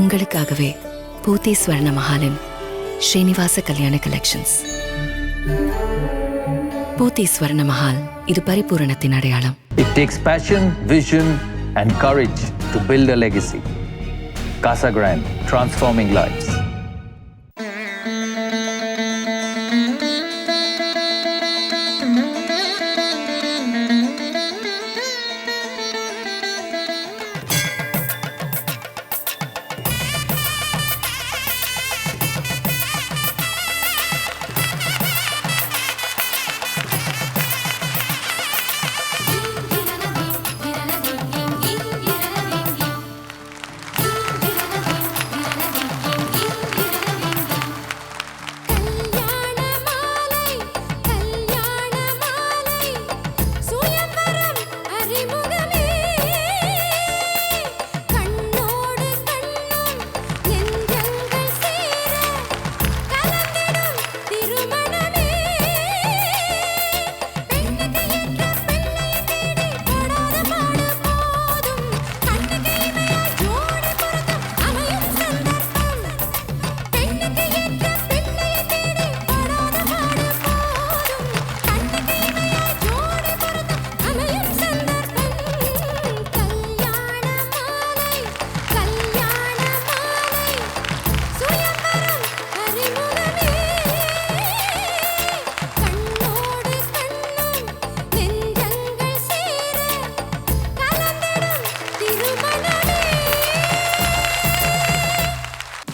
உங்களுக்காகவே பூத்தி ஸ்வர்ண மகாலின் ஸ்ரீனிவாச கல்யாண கலெக்ஷன்ஸ் பூத்தி ஸ்வர்ண மஹால் இது பரிபூரணத்தின் அடையாளம் it takes passion vision and courage to build a legacy Casa Grand transforming lifes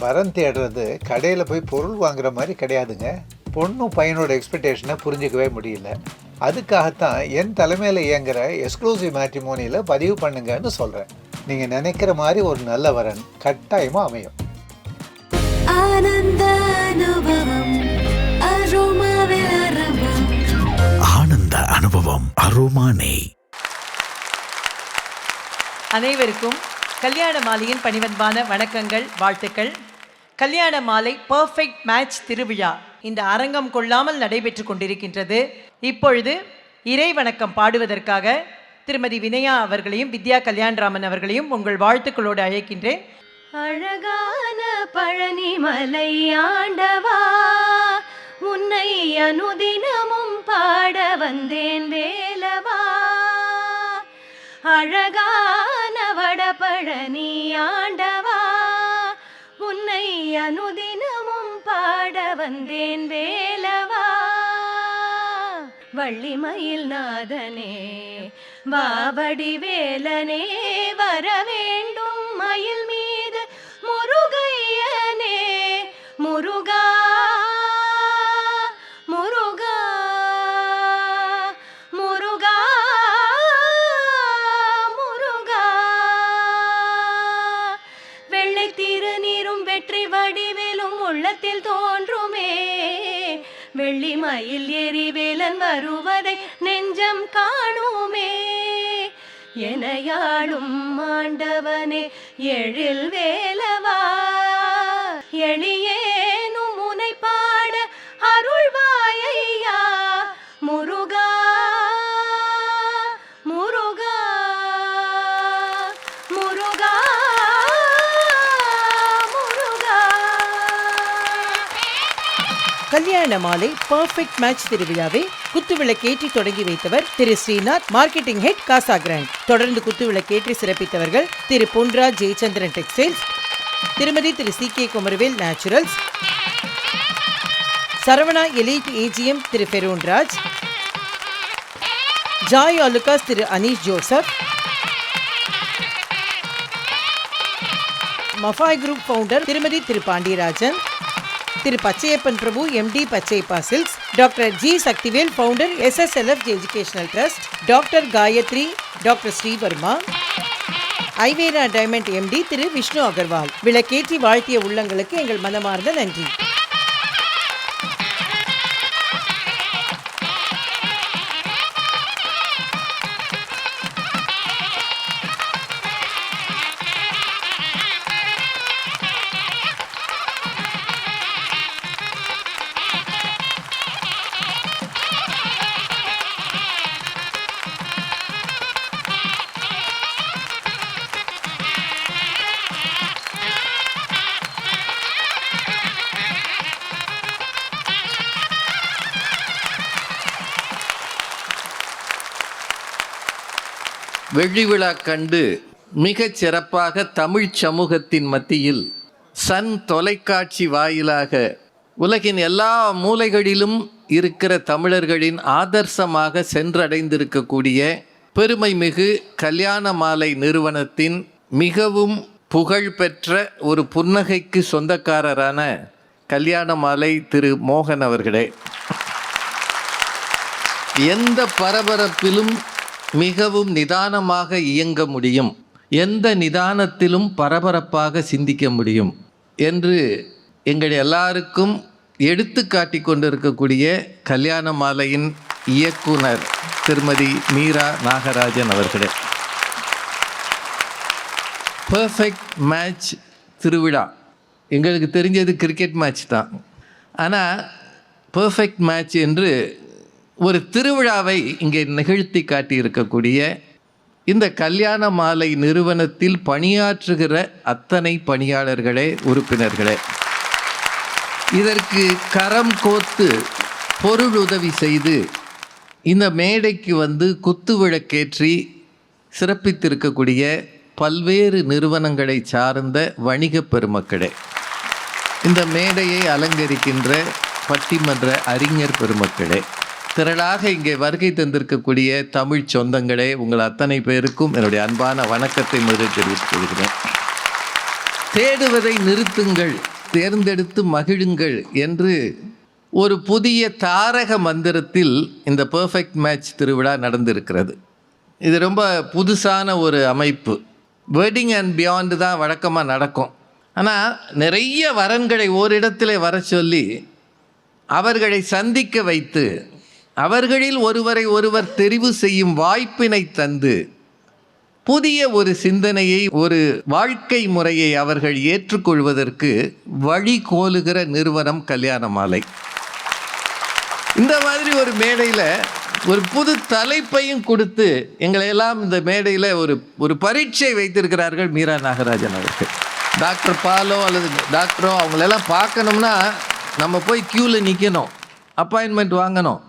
வரம் தேடுறது கடையில் போய் பொருள் வாங்குற மாதிரி கிடையாதுங்க. பொண்ணும் பையனோட எக்ஸ்பெக்டேஷனை புரிஞ்சுக்கவே முடியல. அதுக்காகத்தான் என் தலைமையில் இயங்குற எக்ஸ்க்ளூசிவ் மேட்ரிமோனியில் பதிவு பண்ணுங்கன்னு சொல்கிறேன் நீங்கள் நினைக்கிற மாதிரி ஒரு நல்ல வரன் கட்டாயமாக அமையும். ஆனந்த அனுபவம் அரோமானே அனைவருக்கும் கல்யாண மாலையின் பணிவன்பான வணக்கங்கள் வாழ்த்துக்கள். கல்யாண மாலை பர்ஃபெக்ட் மேட்ச் திருவிழா. இந்த அரங்கம் கொள்ளாமல் நடைபெற்று கொண்டிருக்கின்றது. இப்பொழுது இறை வணக்கம் பாடுவதற்காக திருமதி வினயா அவர்களையும் வித்யா கல்யாண்ராமன் அவர்களையும் உங்கள் வாழ்த்துக்களோடு அழைக்கின்றேன். அழகான பழனிமலை ஆண்டவா உன்னை அனுதினமும் பாட வந்தேன் வேலவா. அழகான வடபழனி ஆண்டவா அனுதினமும் பாட வந்தேன் வேலவா. வள்ளிமயில் நாதனே வாவடி வேலனே வரவேன் எழில் வேலவா? முருகா மாலை பர்ஃபெக்ட் மேட்ச் திருவிழாவை குத்துவிளக்கேற்றி தொடங்கி வைத்தவர் திரு Srinath marketing head Casa Grand தொடர்ந்து குத்துவிளக்கேற்றி சிறப்பித்தவர்கள் திரு பொன்ரா ஜெயச்சந்திரன் டெக்ஸ்டைல்ஸ் திருமதி திரு C K Kumaravel Naturals Saravana elite AGM திரு ஃபெரோன்ராஜ் ஜாய் அலுகாஸ் திரு அனீஷ் ஜோசப் மஃபாய் குரூப் ஃபவுண்டர் திருமதி திரு பாண்டியராஜன் திரு Pachaiyappan Prabhu MD Pachaiyappa silks doctor G Sakthivel founder SSLF educational trust doctor Gayathri doctor Srivarma Alvaro diamond MD திரு விஷ்ணு அகர்வால். விளக்கேற்றி வாழ்த்திய உள்ளங்களுக்கு எங்கள் மனமார்ந்த நன்றி. வெள்ளி விழா கண்டு மிகச் சிறப்பாக தமிழ் சமூகத்தின் மத்தியில் சன் தொலைக்காட்சி வாயிலாக உலகின் எல்லா மூலைகளிலும் இருக்கிற தமிழர்களின் ஆதர்சமாக சென்றடைந்திருக்கக்கூடிய பெருமைமிகு கல்யாண மாலை நிறுவனத்தின் மிகவும் புகழ்பெற்ற ஒரு புன்னகைக்கு சொந்தக்காரரான கல்யாண மாலை திரு மோகன் அவர்களே. எந்த பரபரப்பிலும் மிகவும் நிதானமாக இயங்க முடியும். எந்த நிதானத்திலும் பரபரப்பாக சிந்திக்க முடியும். என்று எங்கள் எல்லாருக்கும் எடுத்து காட்டி கொண்டிருக்கக்கூடிய கல்யாண மாலையின் இயக்குனர் திருமதி மீரா நாகராஜன் அவர்களே. பர்ஃபெக்ட் மேட்ச் திருவிழா. எங்களுக்கு தெரிஞ்சது கிரிக்கெட் மேட்ச் தான். ஆனால் பர்ஃபெக்ட் மேட்ச் என்று ஒரு திருவிழாவை இங்கே நிகழ்த்தி காட்டியிருக்கக்கூடிய இந்த கல்யாண மாலை நிறுவனத்தில் பணியாற்றுகிற அத்தனை பணியாளர்களே உறுப்பினர்களே. இதற்கு கரம் கோர்த்து பொருள் உதவி செய்து இந்த மேடைக்கு வந்து குத்து விளக்கேற்றி சிறப்பித்திருக்கக்கூடிய பல்வேறு நிறுவனங்களை சார்ந்த வணிகப் பெருமக்களே. இந்த மேடையை அலங்கரிக்கின்ற பட்டிமன்ற அறிஞர் பெருமக்களே. திரளாக இங்கே வருகை தந்திருக்கக்கூடிய தமிழ் சொந்தங்களே உங்கள் அத்தனை பேருக்கும் என்னுடைய அன்பான வணக்கத்தை முதலில் தெரிவித்துக் கொள்கிறேன். தேடுவதை நிறுத்துங்கள் தேர்ந்தெடுத்து மகிழுங்கள் என்று ஒரு புதிய தாரக மந்திரத்தில் இந்த பர்ஃபெக்ட் மேட்ச் திருவிழா நடந்திருக்கிறது. இது ரொம்ப புதுசான ஒரு அமைப்பு. வெட்டிங் அண்ட் பியாண்டு தான் வழக்கமாக நடக்கும். ஆனால் நிறைய வரன்களை ஓரிடத்தில் வர சொல்லி அவர்களை சந்திக்க வைத்து அவர்களில் ஒருவரை ஒருவர் தெரிவு செய்யும் வாய்ப்பினை தந்து புதிய ஒரு சிந்தனையை ஒரு வாழ்க்கை முறையை அவர்கள் ஏற்றுக்கொள்வதற்கு வழி கோலுகிற நிறுவனம் கல்யாண மாலை. இந்த மாதிரி ஒரு மேடையில் ஒரு புது தலைப்பையும் கொடுத்து எங்களை எல்லாம் இந்த மேடையில் ஒரு ஒரு பரீட்சை வைத்திருக்கிறார்கள் மீரா நாகராஜன் அவர்கள். டாக்டர் பாலோ அல்லது டாக்டரோ அவங்களெல்லாம் பார்க்கணும்னா நம்ம போய் க்யூவில் நிற்கணும் அப்பாயின்மெண்ட் வாங்கணும்.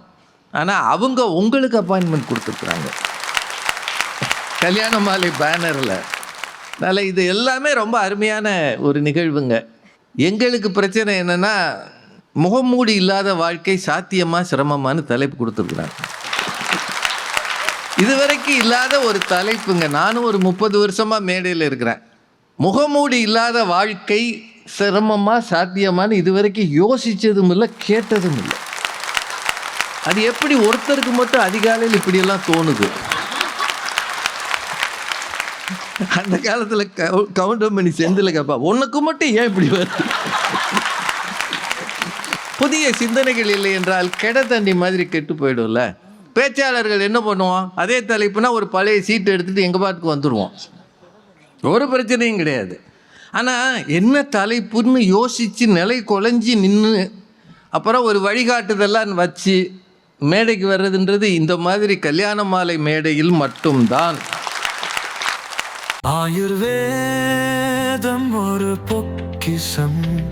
ஆனால் அவங்க உங்களுக்கு அப்பாயின்மெண்ட் கொடுத்துருக்குறாங்க. கல்யாண மாலை பேனரில் அதனால் இது எல்லாமே ரொம்ப அருமையான ஒரு நிகழ்வுங்க. எங்களுக்கு பிரச்சனை என்னென்னா முகமூடி இல்லாத வாழ்க்கை சாத்தியமாக சிரமமான்னு தலைப்பு கொடுத்துருக்குறாங்க. இதுவரைக்கும் இல்லாத ஒரு தலைப்புங்க. நானும் ஒரு முப்பது வருஷமாக மேடையில் இருக்கிறேன். முகமூடி இல்லாத வாழ்க்கை சிரமமாக சாத்தியமானு இதுவரைக்கும் யோசித்ததும் இல்லை கேட்டதும் இல்லை. அது எப்படி ஒருத்தருக்கு மட்டும் அதிகாலையில் இப்படியெல்லாம் தோணுது? அந்த காலத்தில் கவுண்டர் மணி செந்தில் கேட்பா உனக்கு மட்டும் ஏன் இப்படி வருது? புதிய சிந்தனைகள் இல்லை என்றால் கெட தண்ணி மாதிரி கெட்டு போயிடும்ல. பேச்சாளர்கள் என்ன பண்ணுவோம்? அதே தலைப்புனா ஒரு பழைய சீட்டு எடுத்துகிட்டு எங்கள் பாட்டுக்கு வந்துடுவோம் ஒரு பிரச்சனையும் கிடையாது. ஆனால் என்ன தலைப்புன்னு யோசித்து நிலை குலைஞ்சி நின்று அப்புறம் ஒரு வழிகாட்டுதெல்லாம் வச்சு மேடைக்கு வர்றதுன்றது இந்த மாதிரி கல்யாண மாலை மேடையில் மட்டும்தான். ஆயுர்வேதம் ஒரு பொக்கிஷம்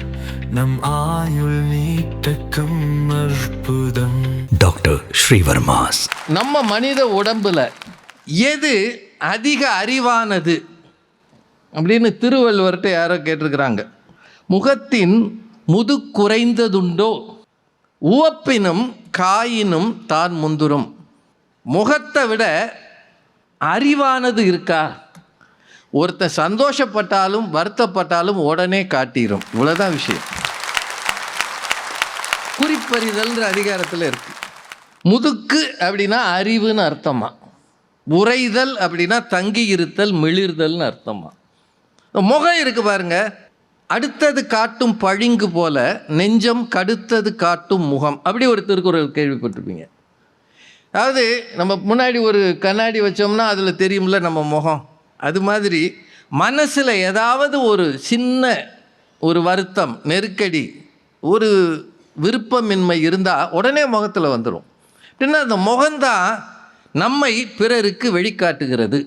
நம் ஆயுள் நீட்டக்கும் அற்புதம். டாக்டர் ஸ்ரீவர்மாஸ். நம்ம மனித உடம்புல எது அதிக அறிவானது அப்படின்னு திருவள்ளுவர்கிட்ட யாரோ கேட்டிருக்கிறாங்க. முகத்தின் முது குறைந்ததுண்டோ உவப்பினும் காயினும் தான் முந்துரும். முகத்தை விட அறிவானது இருக்கா? ஒருத்தன் சந்தோஷப்பட்டாலும் வருத்தப்பட்டாலும் உடனே காட்டிடும் இவ்வளோதான் விஷயம். குறிப்பறிதல்ன்ற அதிகாரத்தில் இருக்கு. முதுக்கு அப்படின்னா அறிவுன்னு அர்த்தமா? உறைதல் அப்படின்னா தங்கி இருத்தல் மிளிர்தல்னு அர்த்தமா? முகம் இருக்கு பாருங்கள் அடுத்தது காட்டும் பழிங்கு போல நெஞ்சம் கடுத்தது காட்டும் முகம். அப்படி ஒரு திருக்குறள் கேள்விப்பட்டிருப்பீங்க. அதாவது நம்ம முன்னாடி ஒரு கண்ணாடி வச்சோம்னா அதில் தெரியும்ல நம்ம முகம். அது மாதிரி மனசில் ஏதாவது ஒரு சின்ன ஒரு வருத்தம் நெருக்கடி ஒரு விருப்பமின்மை இருந்தால் உடனே முகத்தில் வந்துடும் அப்படின்னா அந்த முகம்தான் நம்மை பிறருக்கு வெளிக்காட்டுகிறது.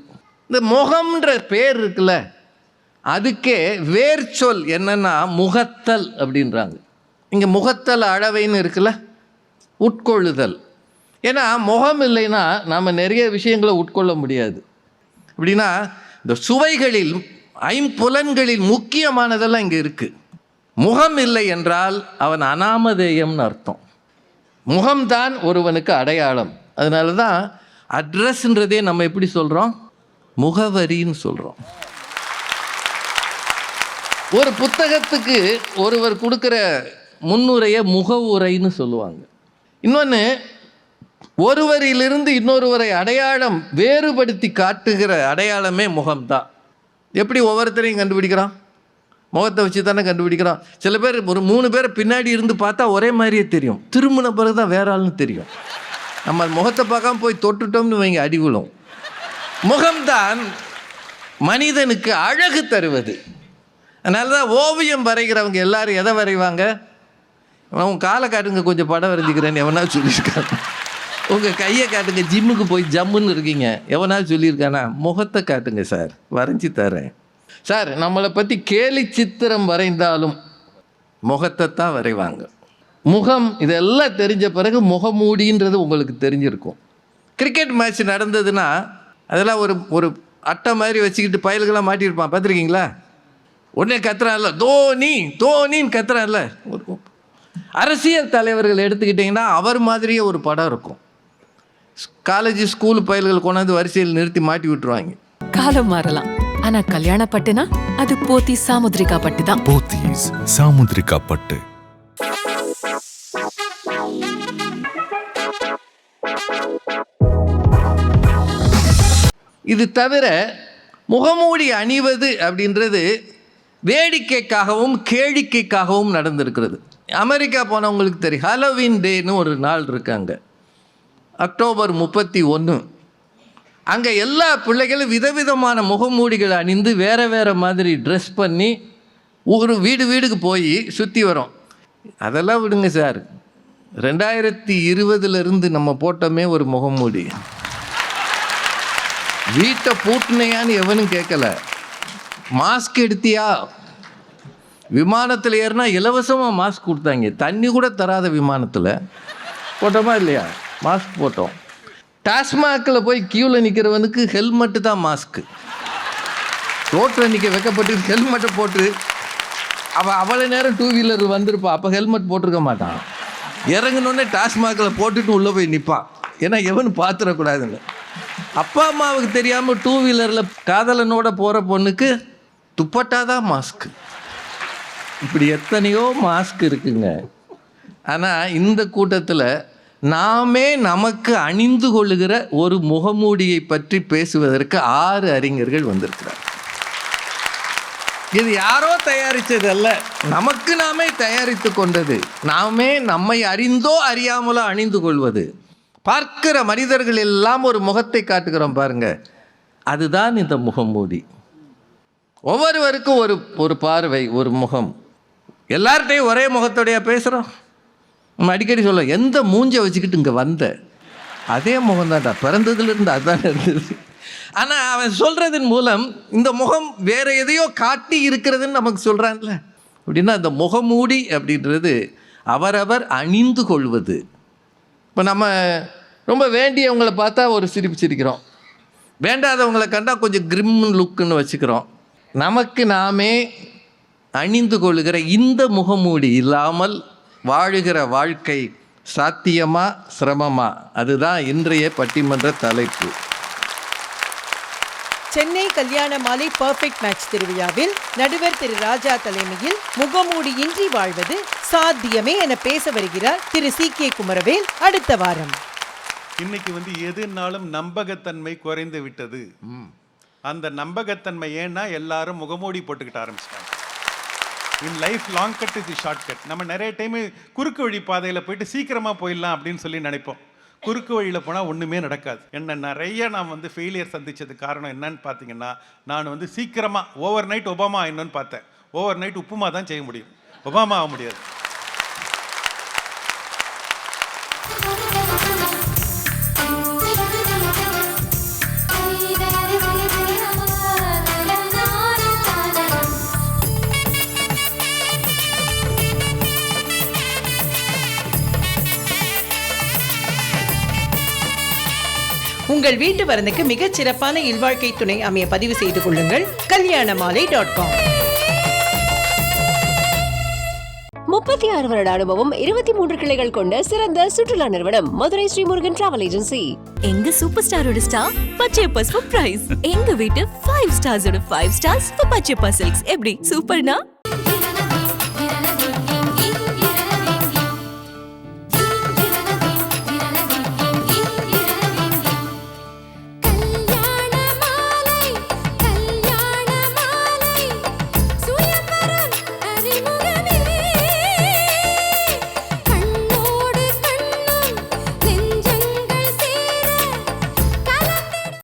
இந்த முகம்ன்ற பேர் இருக்குல்ல அதுக்கே வேர் சொல் என்னன்னா முகத்தல் அப்படின்றாங்க. இங்கே முகத்தல் அளவைன்னு இருக்குல்ல? உட்கொள்ளுதல். ஏன்னா முகம் இல்லைன்னா நாம் நிறைய விஷயங்களை உட்கொள்ள முடியாது. அப்படின்னா இந்த சுவைகளில் ஐம்புலன்களில் முக்கியமானதெல்லாம் இங்கே இருக்குது முகம் இல்லை என்றால் அவன் அனாமதேயம்னு அர்த்தம். முகம்தான் ஒருவனுக்கு அடையாளம். அதனால தான் அட்ரஸ்ன்றதே நம்ம எப்படி சொல்கிறோம் முகவரின்னு சொல்கிறோம் ஒரு புத்தகத்துக்கு ஒருவர் கொடுக்குற முன்னுரையை முகவுரைன்னு சொல்லுவாங்க. இன்னொன்று ஒருவரிலிருந்து இன்னொருவரை அடையாளம் வேறுபடுத்தி காட்டுகிற அடையாளமே முகம்தான். எப்படி ஒவ்வொருத்தரையும் கண்டுபிடிக்கிறான்? முகத்தை வச்சு தானே கண்டுபிடிக்கிறான். சில பேர் ஒரு மூணு பேரை பின்னாடி இருந்து பார்த்தா ஒரே மாதிரியே தெரியும். திரும்பின பிறகு தான் வேற ஆள்னு தெரியும். நம்ம முகத்தை பார்க்காம போய் தொட்டுட்டோம்னு வைங்க அடி விழும். முகம்தான் மனிதனுக்கு அழகு தருவது. அதனால தான் ஓவியம் வரைகிறவங்க எல்லாரும் எதை வரைவாங்க? உன் காலை காட்டுங்க கொஞ்சம் படம் வரைஞ்சிக்கிறேன்னு எவனா சொல்லியிருக்காங்க உங்கள் கையை காட்டுங்க ஜிம்முக்கு போய் ஜம்முன்னு இருக்கீங்க. எவனா சொல்லியிருக்கானா? முகத்தை காட்டுங்க சார். வரைஞ்சி தரேன். சார் நம்மளை பற்றி கேலி சித்திரம் வரைந்தாலும் முகத்தை தான் வரைவாங்க. முகம் இதெல்லாம் தெரிஞ்ச பிறகு முகமூடின்றது உங்களுக்கு தெரிஞ்சிருக்கும். கிரிக்கெட் மேட்ச் நடந்ததுன்னா அதெல்லாம் ஒரு ஒரு அட்டை மாதிரி வச்சுக்கிட்டு பயல்களாம் மாட்டியிருப்பான். பார்த்துருக்கீங்களா? உடனே கத்துறான்ல தோனி தோனின்னு கத்துறான்ல ஒரு அரசியல் தலைவர்கள் எடுத்துக்கிட்டிங்கன்னா அவர் மாதிரியே ஒரு படம் இருக்கும். காலேஜ் ஸ்கூல் பயல்கள் கொண்டாந்து வரிசையில் நிறுத்தி மாட்டி விட்டுருவாங்க. காலம் மாறலாம். ஆனா கல்யாண பட்டுனா அது போத்தி சாமுத்ரிகா பட்டு தான். போத்தீஸ் சாமுத்ரிகா பட்டு. இது தவிர முகமூடி அணிவது அப்படின்றது வேடிக்கைக்காகவும் கேளிக்கைக்காகவும் நடந்திருக்கிறது. அமெரிக்கா போனவங்களுக்கு தெரியும். ஹலோவின் டேன்னு ஒரு நாள் இருக்காங்க அக்டோபர் முப்பத்தி ஒன்று அங்கே எல்லா பிள்ளைகளும் விதவிதமான முகமூடிகள் அணிந்து வேறு வேறு மாதிரி ட்ரெஸ் பண்ணி ஒரு வீடு வீடுக்கு போய் சுற்றி வரோம். அதெல்லாம் விடுங்க சார். ரெண்டாயிரத்தி இருபதுலேருந்து நம்ம போட்டோமே ஒரு முகமூடி. வீட்டை பூட்டினையான்னு எவனும் கேட்கல. மாஸ்க் எடுத்தியா? விமானத்தில் ஏறினா இலவசமாக மாஸ்க் கொடுத்தாங்க. தண்ணி கூட தராத விமானத்தில். போட்டோமா இல்லையா? மாஸ்க் போட்டோம். டாஸ்மாகில் போய் கியூவில் நிற்கிறவனுக்கு ஹெல்மெட்டு தான் மாஸ்க்கு ரோட்டில் நிற்க வைக்கப்பட்டு ஹெல்மெட்டை போட்டு அவள் அவ்வளோ நேரம் டூ வீலர் வந்திருப்பா. அப்போ ஹெல்மெட் போட்டிருக்க மாட்டான். இறங்கினோடனே டாஸ்மாகில் போட்டுட்டு உள்ளே போய் நிற்பான் ஏன்னா எவன் பார்த்துடக்கூடாதுன்னு அப்பா அம்மாவுக்கு தெரியாமல் டூ வீலரில் காதலனோட போகிற பொண்ணுக்கு துப்பட்டா தான் மாஸ்க் இப்படி எத்தனையோ மாஸ்க் இருக்குங்க. ஆனால் இந்த கூட்டத்தில் நாமே நமக்கு அணிந்து கொள்ளுகிற ஒரு முகமூடியை பற்றி பேசுவதற்கு ஆறு அறிஞர்கள் வந்திருக்கிறார். இது யாரோ தயாரித்ததல்ல நமக்கு நாமே தயாரித்து கொண்டது. நாமே நம்மை அறிந்தோ அறியாமலோ அணிந்து கொள்வது. பார்க்கிற மனிதர்கள் எல்லாம் ஒரு முகத்தை காட்டுகிறோம் பாருங்க. அதுதான் இந்த முகமூடி. ஒவ்வொருவருக்கும் ஒரு ஒரு பார்வை ஒரு முகம். எல்லார்ட்டையும் ஒரே முகத்தோடைய பேசுகிறோம் நம்ம அடிக்கடி சொல்ல எந்த மூஞ்சை வச்சுக்கிட்டு இங்கே வந்த? அதே முகம் தான்டா பிறந்ததுலேருந்து அதுதான் இருந்தது. ஆனால் அவன் சொல்கிறதன் மூலம் இந்த முகம் வேறு எதையோ காட்டி இருக்கிறதுன்னு நமக்கு சொல்கிறான்ல அப்படின்னா அந்த முகமூடி அப்படின்றது அவரவர் அணிந்து கொள்வது. இப்போ நம்ம ரொம்ப வேண்டியவங்களை பார்த்தா ஒரு சிரிப்பு சிரிக்கிறோம். வேண்டாதவங்களை கண்டால் கொஞ்சம் கிரிம் லுக்குன்னு வச்சுக்கிறோம். நமக்கு நாமே அணிந்து கொள்ளுகிற இந்த முகமூடி இல்லாமல் வாழுகிற வாழ்க்கை சாத்தியமா சிரமமா? அதுதான் இன்றைய பட்டிமன்ற தலைப்பு. சென்னை கல்யாண மாலை பர்ஃபெக்ட் மேட்ச் திருவிழாவில் நடுவர் திரு ராஜா தலைமையில் முகமூடியின்றி வாழ்வது சாத்தியமே என பேச வருகிறார் திரு சி. கே. குமரவேல் அடுத்த வாரம். இன்னைக்கு வந்து எதுனாலும் நம்பகத்தன்மை குறைந்து விட்டது. அந்த நம்பகத்தன்மை ஏன்னா எல்லாரும் முகமூடி போட்டுக்கிட்ட ஆரம்பிச்சிட்டாங்க. In life long cut is the short cut நம்ம நிறைய டைம் குறுக்கு வழி பாதையில் போயிட்டு சீக்கிரமாக போயிடலாம் அப்படின்னு சொல்லி நினைப்போம். குறுக்கு வழியில் போனால் ஒன்றுமே நடக்காது. என்ன நிறைய நான் வந்து ஃபெயிலியர் சந்தித்தது காரணம் என்னன்னு பார்த்தீங்கன்னா நான் வந்து சீக்கிரமாக ஓவர் நைட் ஒபாமா என்னன்னு பார்த்தேன். ஓவர் நைட் உப்புமா தான் செய்ய முடியும். ஒபாமா ஆக முடியாது. உங்கள் வீட்டு வரனுக்கு மிகச் சிறப்பான இல்வாழ்க்கை துணை அமைய பதிவு செய்து கொள்ளுங்கள். கல்யாண மாலை டாட் காம் முப்பத்தி ஆறு வருட அனுபவம் இருபத்தி மூன்று கிளைகள் கொண்ட சிறந்த சுற்றுலா நிறுவனம் மதுரை ஸ்ரீமுருகன் டிராவல் ஏஜென்சி எங்க சூப்பர் ஸ்டாரோட ஸ்டார் பச்சையப்பா பிரைஸ் எங்க வீட்டு ஃபைவ் ஸ்டார்ஸோட ஃபைவ் ஸ்டார்ஸ் பச்சையப்பா சில்க்ஸ் எப்படி? சூப்பர்னா